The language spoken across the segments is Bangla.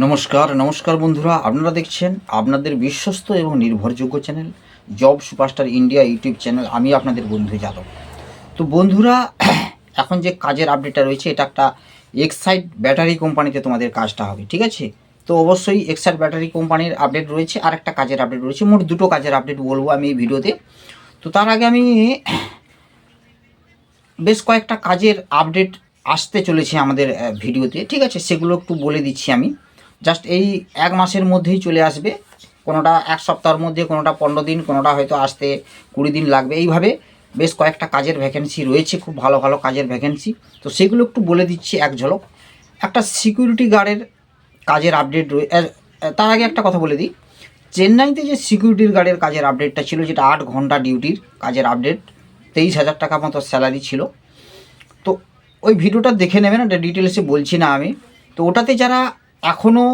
নমস্কার নমস্কার বন্ধুরা। আপনারা দেখছেন আপনাদের বিশ্বস্ত এবং নির্ভরযোগ্য channel job superstar India YouTube channel. আমি আপনাদের বন্ধু যাদব। তো বন্ধুরা, এখন যে কাজের আপডেটটা রয়েছে, এটা একটা এক্সাইড ব্যাটারি কোম্পানিতে তোমাদের কাজটা হবে, ঠিক আছে? তো অবশ্যই এক্সাইড ব্যাটারি কোম্পানির আপডেট রয়েছে আর একটা কাজের আপডেট রয়েছে, মোট দুটো কাজের আপডেট বলব আমি এই ভিডিওতে। তো তার আগে আমি বেশ কয়েকটা কাজের আপডেট আসতে চলেছে আমাদের ভিডিওতে, ঠিক আছে? সেগুলো একটু বলে দিচ্ছি আমি। জাস্ট এই এক মাসের মধ্যেই চলে আসবে। কোনোটা এক সপ্তাহের মধ্যে, কোনোটা পনেরো দিন, কোনোটা হয়তো আসতে কুড়ি দিন লাগবে। এইভাবে বেশ কয়েকটা কাজের ভ্যাকেন্সি রয়েছে, খুব ভালো ভালো কাজের ভ্যাকেন্সি তো সেগুলো একটু বলে দিচ্ছি এক ঝলক। একটা সিকিউরিটি গার্ডের কাজের আপডেট তার আগে একটা কথা বলে দিই। চেন্নাইতে যে সিকিউরিটি গার্ডের কাজের আপডেটটা ছিল, যেটা আট ঘণ্টা ডিউটির কাজের আপডেট তেইশ হাজার টাকা মতো স্যালারি ছিল। তো ওই ভিডিওটা দেখে নেবেন এটা ডিটেলসে বলছি না আমি। তো ওটাতে যারা এখনও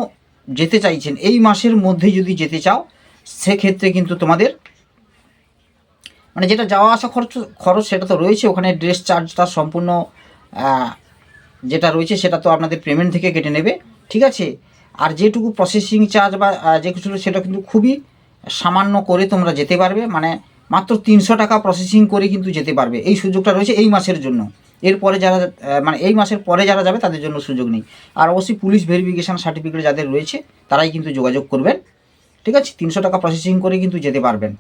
যেতে চাইছেন, এই মাসের মধ্যে যদি যেতে চাও, সেক্ষেত্রে কিন্তু তোমাদের মানে যেটা যাওয়া আসা খরচ খরচ সেটা তো রয়েছে, ওখানে ড্রেস চার্জটা সম্পূর্ণ যেটা রয়েছে সেটা তো আপনাদের পেমেন্ট থেকে কেটে নেবে, ঠিক আছে? আর যেটুকু প্রসেসিং চার্জ বা যে কিছু সেটা কিন্তু খুবই সামান্য করে তোমরা যেতে পারবে মানে মাত্র তিনশো টাকা প্রসেসিং করে কিন্তু যেতে পারবে, এই সুযোগটা রয়েছে এই মাসের জন্য। এরপরে যারা মানে এই মাসের পরে যারা যাবে তাদের জন্য সুযোগ নেই। আর অবশ্যই পুলিশ ভেরিফিকেশান সার্টিফিকেট যাদের রয়েছে, তারাই কিন্তু যোগাযোগ করবেন। ঠিক আছে? তিনশো টাকা প্রসেসিং করে কিন্তু যেতে পারবেন।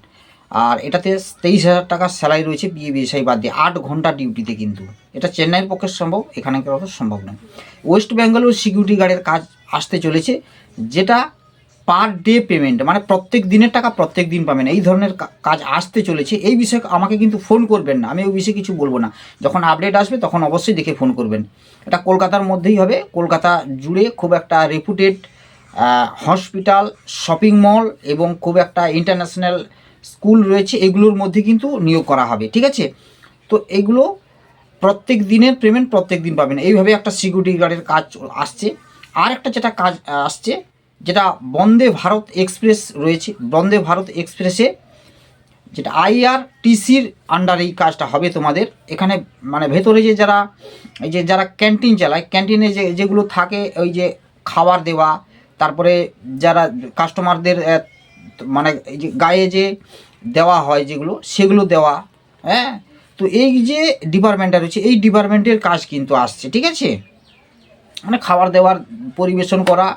আর এটাতে তেইশ হাজার টাকা স্যালারি রয়েছে বিয়ে বিএসআই বাদ দিয়ে, আট ঘণ্টা ডিউটিতে কিন্তু। এটা চেন্নাইয়ের পক্ষে সম্ভব এখানে কেউ সম্ভব নয়। ওয়েস্ট বেঙ্গলেও সিকিউরিটি গার্ডের কাজ আসতে চলেছে, যেটা পার ডে পেমেন্ট মানে প্রত্যেক দিনের টাকা প্রত্যেক দিন পাবেন। এই ধরনের কাজ আসতে চলেছে। এই বিষয়ে আমাকে কিন্তু ফোন করবেন না। আমি ওই বিষয়ে কিছু বলব না। যখন আপডেট আসবে, তখন অবশ্যই দেখে ফোন করবেন। এটা কলকাতার মধ্যেই হবে। কলকাতা জুড়ে খুব একটা রেপুটেড হসপিটাল শপিং মল এবং খুব একটা ইন্টারন্যাশনাল স্কুল রয়েছে। এগুলোর মধ্যে কিন্তু নিয়োগ করা হবে। ঠিক আছে? তো এগুলো প্রত্যেক দিনের পেমেন্ট প্রত্যেক দিন পাবেন। এইভাবে একটা সিকিউরিটি গার্ডের কাজ আসছে। আর একটা যেটা কাজ আসছে যেটা বন্দে ভারত এক্সপ্রেস রয়েছে, বন্দে ভারত এক্সপ্রেসে যেটা আইআরটিসির আন্ডার এই কাজটা হবে তোমাদের। এখানে মানে ভেতরে যে যারা, এই যে যারা ক্যান্টিন চালায়, ক্যান্টিনে যে, যেগুলো থাকে, ওই যে খাবার দেওয়া, তারপরে যারা কাস্টমারদের মানে এই যে গায়ে যে দেওয়া হয় যেগুলো, সেগুলো দেওয়া হ্যাঁ? তো এই যে ডিপার্টমেন্টটা রয়েছে, এই ডিপার্টমেন্টের কাজ কিন্তু আসছে, ঠিক আছে? মানে খাবার দেওয়ার পরিবেশন করা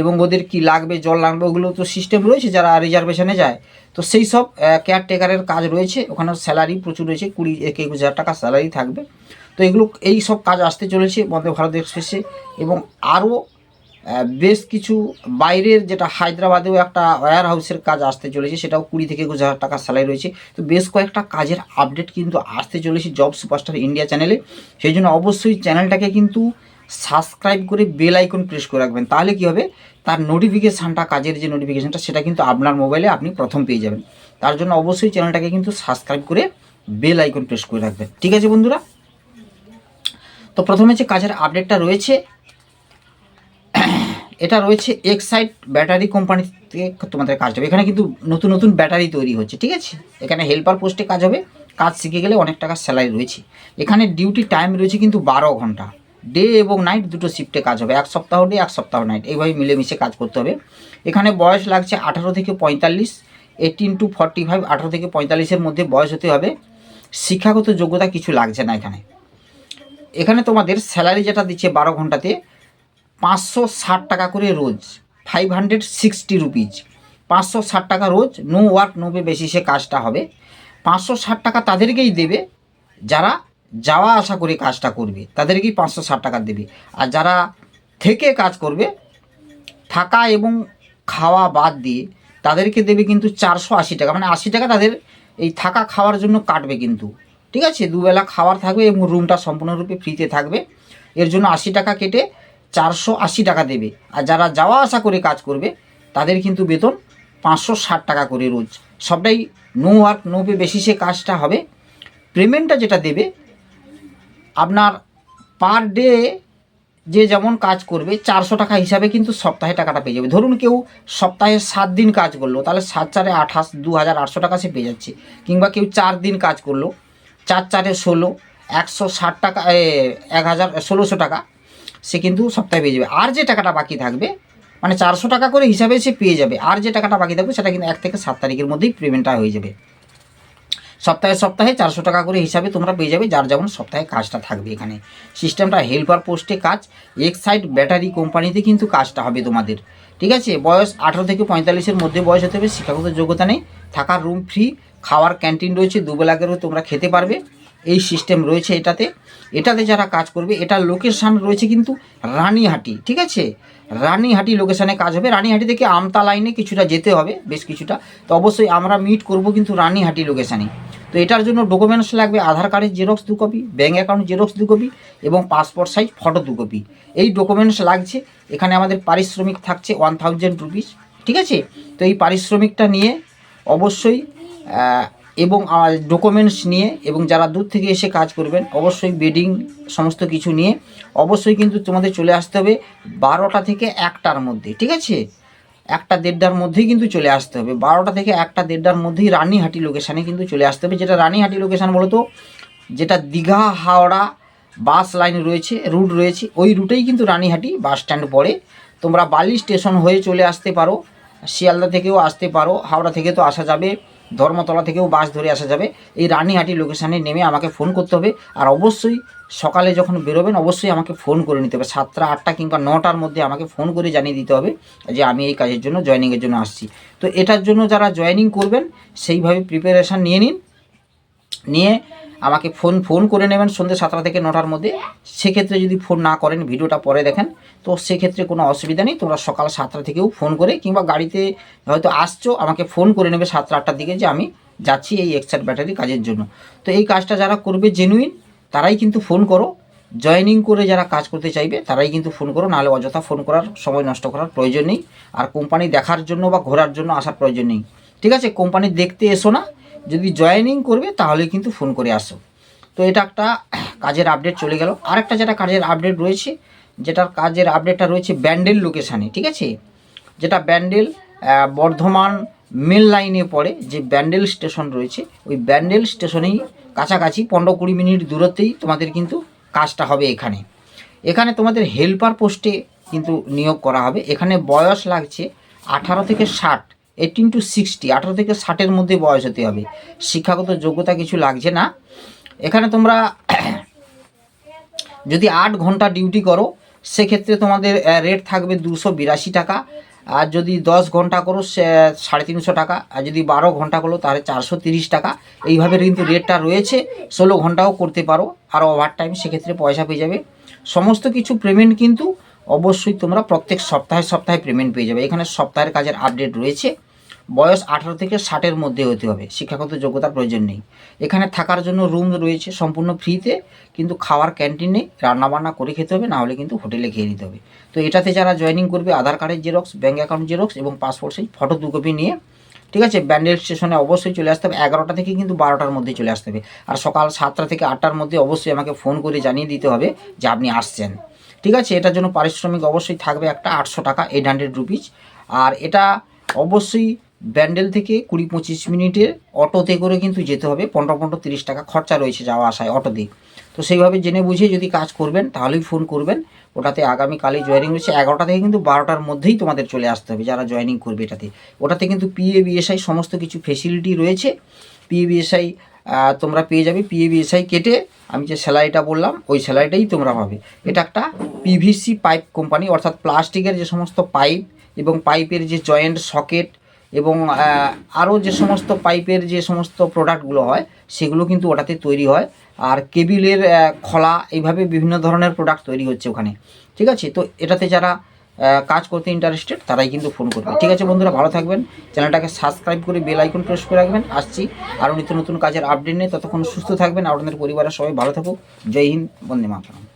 এবং ওদের কি লাগবে, জল লাগবে, ওগুলো তো সিস্টেম রয়েছে যারা রিজার্ভেশনে যায়। তো সেই সব কেয়ারটেকারের কাজ রয়েছে। ওখানে স্যালারি প্রচুর রয়েছে, কুড়ি এক একুশ হাজার টাকা স্যালারি থাকবে। তো এগুলো, এই সব কাজ আসতে চলেছে বন্দে ভারত এক্সপ্রেসে এবং আরও বেশ কিছু বাইরের যেটা হায়দ্রাবাদেও একটা ওয়্যার হাউসের কাজ আসতে চলেছে, সেটাও কুড়ি থেকে একুশ হাজার টাকা স্যালারি রয়েছে। তো বেশ কয়েকটা কাজের আপডেট কিন্তু আসতে চলেছে জব সুপারস্টার ইন্ডিয়া চ্যানেলে সেই জন্য অবশ্যই চ্যানেলটাকে কিন্তু সাবস্ক্রাইব করে বেল আইকন প্রেস করে রাখবেন, তাহলে কি হবে? তার নোটিফিকেশানটা কাজের যে নোটিফিকেশানটা সেটা কিন্তু আপনার মোবাইলে আপনি প্রথম পেয়ে যাবেন। তার জন্য অবশ্যই চ্যানেলটাকে কিন্তু সাবস্ক্রাইব করে বেল আইকন প্রেস করে রাখবেন। ঠিক আছে বন্ধুরা? তো প্রথমে যে কাজের আপডেটটা রয়েছে, এটা রয়েছে এক্সাইড ব্যাটারি কোম্পানি থেকে তোমাদের কাজ হবে। এখানে কিন্তু নতুন নতুন ব্যাটারি তৈরি হচ্ছে, ঠিক আছে? এখানে হেল্পার পোস্টে কাজ হবে। কাজ শিখে গেলে অনেক টাকা স্যালারি রয়েছে। এখানে ডিউটি টাইম রয়েছে কিন্তু বারো ঘণ্টা। ডে এবং নাইট দুটো শিফটে কাজ হবে। এক সপ্তাহ ডে এক সপ্তাহ নাইট এইভাবে মিলেমিশে কাজ করতে হবে। এখানে বয়স লাগছে আঠারো থেকে পঁয়তাল্লিশ। এইটিন টু ফর্টি ফাইভ আঠারো থেকে পঁয়তাল্লিশের মধ্যে বয়স হতে হবে। শিক্ষাগত যোগ্যতা কিছু লাগছে না এখানে। এখানে তোমাদের স্যালারি যেটা দিচ্ছে বারো ঘন্টাতে, পাঁচশো ষাট টাকা করে রোজ ফাইভ হান্ড্রেড সিক্সটি রুপিজ পাঁচশো ষাট টাকা রোজ নো ওয়ার্ক নো পে বেসিসে কাজটা হবে। পাঁচশো ষাট টাকা তাদেরকেই দেবে যারা যাওয়া আসা করে কাজটা করবে, তাদেরকেই পাঁচশো ষাট টাকা দেবে। আর যারা থেকে কাজ করবে, থাকা এবং খাওয়া বাদ দিয়ে তাদেরকে দেবে কিন্তু চারশো আশি টাকা। মানে আশি টাকা তাদের এই থাকা খাওয়ার জন্য কাটবে কিন্তু। ঠিক আছে? দুবেলা খাবার থাকবে এবং রুমটা সম্পূর্ণরূপে ফ্রিতে থাকবে। এর জন্য আশি টাকা কেটে চারশো আশি টাকা দেবে। আর যারা যাওয়া আসা করে কাজ করবে, তাদের কিন্তু বেতন পাঁচশো ষাট টাকা করে রোজ। সবটাই নো ওয়ার্ক, নো পে বেসিসে কাজটা হবে। পেমেন্টটা যেটা দেবে আপনার পার ডে যে যেমন কাজ করবে, চারশো টাকা হিসাবে কিন্তু সপ্তাহে টাকাটা পেয়ে যাবে। ধরুন কেউ সপ্তাহে সাত দিন কাজ করল, তাহলে সাত চারে আঠাশ, দু হাজার আটশো টাকা সে পেয়ে যাচ্ছে। কিংবা কেউ চার দিন কাজ করল, চার চারে ষোলো, একশো ষাট টাকা এক হাজার, ষোলোশো টাকা সে কিন্তু সপ্তাহে পেয়ে যাবে। আর যে টাকাটা বাকি থাকবে মানে চারশো টাকা করে হিসাবে সে পেয়ে যাবে। আর যে টাকাটা বাকি থাকবে, সেটা কিন্তু এক থেকে সাত তারিখের মধ্যেই পেমেন্টটা হয়ে যাবে। সপ্তাহে সপ্তাহে চারশো টাকা করে হিসাবে তোমরা পেয়ে যাবে, যার যেমন সপ্তাহে কাজটা থাকবে এখানে। সিস্টেমটা হেল্পার পোস্টে কাজ এক্সাইড ব্যাটারি কোম্পানিতে কিন্তু কাজটা হবে তোমাদের। ঠিক আছে? বয়স আঠারো থেকে পঁয়তাল্লিশের মধ্যে বয়স হতে হবে, শিক্ষাগত যোগ্যতা নেই, থাকার রুম ফ্রি খাওয়ার ক্যান্টিন রয়েছে, দুবেলা করেও তোমরা খেতে পারবে। এই সিস্টেম রয়েছে এটাতে। এটাতে যারা কাজ করবে এটার লোকেশান রয়েছে কিন্তু রানীহাটি, ঠিক আছে? রানীহাটি লোকেশানে কাজ হবে। রানীহাটি থেকে আমতা লাইনে কিছুটা যেতে হবে, বেশ কিছুটা। তো অবশ্যই আমরা মিট করব কিন্তু রানীহাটি লোকেশানে তো এটার জন্য ডকুমেন্টস লাগবে, আধার কার্ডের জেরক্স দু কপি ব্যাঙ্ক অ্যাকাউন্ট জেরক্স দু কপি এবং পাসপোর্ট সাইজ ফটো দু কপি এই ডকুমেন্টস লাগছে। এখানে আমাদের পারিশ্রমিক থাকছে ওয়ান থাউজেন্ড রুপিস ঠিক আছে? তো এই পারিশ্রমিকটা নিয়ে অবশ্যই এবং ডকুমেন্টস নিয়ে এবং যারা দূর থেকে এসে কাজ করবেন, অবশ্যই বেডিং সমস্ত কিছু নিয়ে অবশ্যই কিন্তু তোমাদের চলে আসতে হবে বারোটা থেকে একটার মধ্যে, ঠিক আছে? একটা দেড়টার মধ্যেই কিন্তু চলে আসতে হবে। বারোটা থেকে একটা দেড়টার মধ্যেই রানীহাটি লোকেশানে কিন্তু চলে আসতে হবে। যেটা রানীহাটি লোকেশান বলতো, যেটা দীঘা, হাওড়া বাস লাইন রয়েছে রুট রয়েছে, ওই রুটেই কিন্তু রানীহাটি বাস স্ট্যান্ড পড়ে। তোমরা বালি স্টেশন হয়ে চলে আসতে পারো, শিয়ালদা থেকেও আসতে পারো, হাওড়া থেকে তো আসা যাবে। ধর্মতলা থেকেও বাস ধরে আসা যাবে। এই রানীহাটি লোকেশানে নেমে আমাকে ফোন করতে হবে। আর অবশ্যই সকালে যখন বেরোবেন, অবশ্যই আমাকে ফোন করে নিতে হবে। সাতটা, আটটা কিংবা নটার মধ্যে আমাকে ফোন করে জানিয়ে দিতে হবে যে আমি এই কাজের জন্য জয়নিংয়ের জন্য আসছি। তো এটার জন্য যারা জয়নিং করবেন, সেইভাবে প্রিপারেশান নিয়ে নিন। নিয়ে আমাকে ফোন ফোন করে নেবেন সন্ধ্যে সাতটা থেকে নটার মধ্যে। সেক্ষেত্রে যদি ফোন না করেন, ভিডিওটা পরে দেখেন। তো সেক্ষেত্রে কোনো অসুবিধা নেই। তোমরা সকাল সাতটা থেকেও ফোন করে কিংবা গাড়িতে হয়তো আসছো, আমাকে ফোন করে নেবে সাতটা আটটার দিকে যে আমি যাচ্ছি এই এক্সাইট ব্যাটারি কাজের জন্য। তো এই কাজটা যারা করবে জেনুইন তারাই কিন্তু ফোন করো। জয়েনিং করে যারা কাজ করতে চাইবে, তারাই কিন্তু ফোন করো। নাহলে অযথা ফোন করার, সময় নষ্ট করার প্রয়োজন নেই। আর কোম্পানি দেখার জন্য বা ঘোরার জন্য আসার প্রয়োজন নেই। ঠিক আছে? কোম্পানি দেখতে এসো না। যদি জয়েনিং করবে, তাহলে কিন্তু ফোন করে আসো। তো এটা একটা কাজের আপডেট চলে গেল। আরেকটা যেটা কাজের আপডেট রয়েছে, যেটার কাজের আপডেটটা রয়েছে ব্যান্ডেল লোকেশানে ঠিক আছে? যেটা ব্যান্ডেল বর্ধমান মেল লাইনে পড়ে, যে ব্যান্ডেল স্টেশন রয়েছে, ওই ব্যান্ডেল স্টেশনেই কাছাকাছি পনেরো কুড়ি মিনিট দূরত্বেই তোমাদের কিন্তু কাজটা হবে এখানে। এখানে তোমাদের হেল্পার পোস্টে কিন্তু নিয়োগ করা হবে। এখানে বয়স লাগছে আঠারো থেকে ষাট। এইটিন টু সিক্সটি আঠারো থেকে ষাটের মধ্যে বয়স হতে হবে। শিক্ষাগত যোগ্যতা কিছু লাগছে না। এখানে তোমরা যদি আট ঘণ্টা ডিউটি করো, সেক্ষেত্রে তোমাদের রেট থাকবে দুশো বিরাশি টাকা। আর যদি দশ ঘণ্টা করো, সে, সাড়ে তিনশো টাকা। আর যদি বারো ঘণ্টা করো, তাহলে চারশো তিরিশ টাকা। এইভাবে কিন্তু রেটটা রয়েছে। ষোলো ঘন্টাও করতে পারো। আর ওভার টাইম সেক্ষেত্রে পয়সা পেয়ে যাবে। সমস্ত কিছু পেমেন্ট কিন্তু অবশ্যই তোমরা প্রত্যেক সপ্তাহে সপ্তাহে পেমেন্ট পেয়ে যাবে। এখানে সপ্তাহের কাজের আপডেট রয়েছে। বয়স আঠারো থেকে ষাটের মধ্যে হতে হবে। শিক্ষাগত যোগ্যতার প্রয়োজন নেই। এখানে থাকার জন্য রুম রয়েছে সম্পূর্ণ ফ্রিতে কিন্তু খাওয়ার ক্যান্টিন নেই। রান্নাবান্না করে খেতে হবে, না হলে কিন্তু হোটেলে খেয়ে নিতে হবে। তো এটাতে যারা জয়েনিং করবে, আধার কার্ডের জেরক্স ব্যাঙ্ক অ্যাকাউন্ট জেরক্স এবং পাসপোর্ট সাইজ ফটো দু কপি নিয়ে, ঠিক আছে? ব্যান্ডেল স্টেশনে অবশ্যই চলে আসতে হবে। এগারোটা থেকে কিন্তু বারোটার মধ্যে চলে আসতে হবে। আর সকাল সাতটা থেকে আটটার মধ্যে অবশ্যই আমাকে ফোন করে জানিয়ে দিতে হবে যে আপনি আসছেন। ঠিক আছে? এটার জন্য পারিশ্রমিক অবশ্যই থাকবে একটা আটশো টাকা এইট হান্ড্রেড রুপিজ আর এটা অবশ্যই ব্যান্ডেল থেকে কুড়ি পঁচিশ মিনিটের অটোতে করে কিন্তু যেতে হবে। পনেরো পনেরো তিরিশ টাকা খরচা রয়েছে যাওয়া আসায় অটোতে তো সেইভাবে জেনে বুঝে যদি কাজ করবেন, তাহলেই ফোন করবেন। ওটাতে আগামীকালই জয়েনিং রয়েছে। এগারোটা থেকে কিন্তু বারোটার মধ্যেই তোমাদের চলে আসতে হবে যারা জয়েনিং করবে এটাতে। ওটাতে কিন্তু পিএ বিএসআই সমস্ত কিছু ফেসিলিটি রয়েছে। পিএ বিএসআই তোমরা পেয়ে যাবে। পিএ বিএসআই কেটে আমি যে স্যালারিটা বললাম, ওই স্যালারিটাই তোমরা পাবে। এটা একটা পিভিসি পাইপ কোম্পানি অর্থাৎ প্লাস্টিকের যে সমস্ত পাইপ এবং পাইপের যে জয়েন্ট সকেট এবং আরও যে সমস্ত পাইপের যে সমস্ত প্রোডাক্টগুলো হয়, সেগুলো কিন্তু ওটাতে তৈরি হয়। আর কেবিলের খোলা, এইভাবে বিভিন্ন ধরনের প্রোডাক্ট তৈরি হচ্ছে ওখানে। ঠিক আছে? তো এটাতে যারা কাজ করতে ইন্টারেস্টেড তারাই কিন্তু ফোন করবে। ঠিক আছে বন্ধুরা? ভালো থাকবেন। চ্যানেলটাকে সাবস্ক্রাইব করে বেল আইকন প্রেস করে রাখবেন। আসছি। আরও নিত্য নতুন কাজের আপডেট নিয়ে ততক্ষণ সুস্থ থাকবেন। আপনাদের পরিবারের সবাই ভালো থাকুক। জয় হিন্দ। বন্দে মাতরম।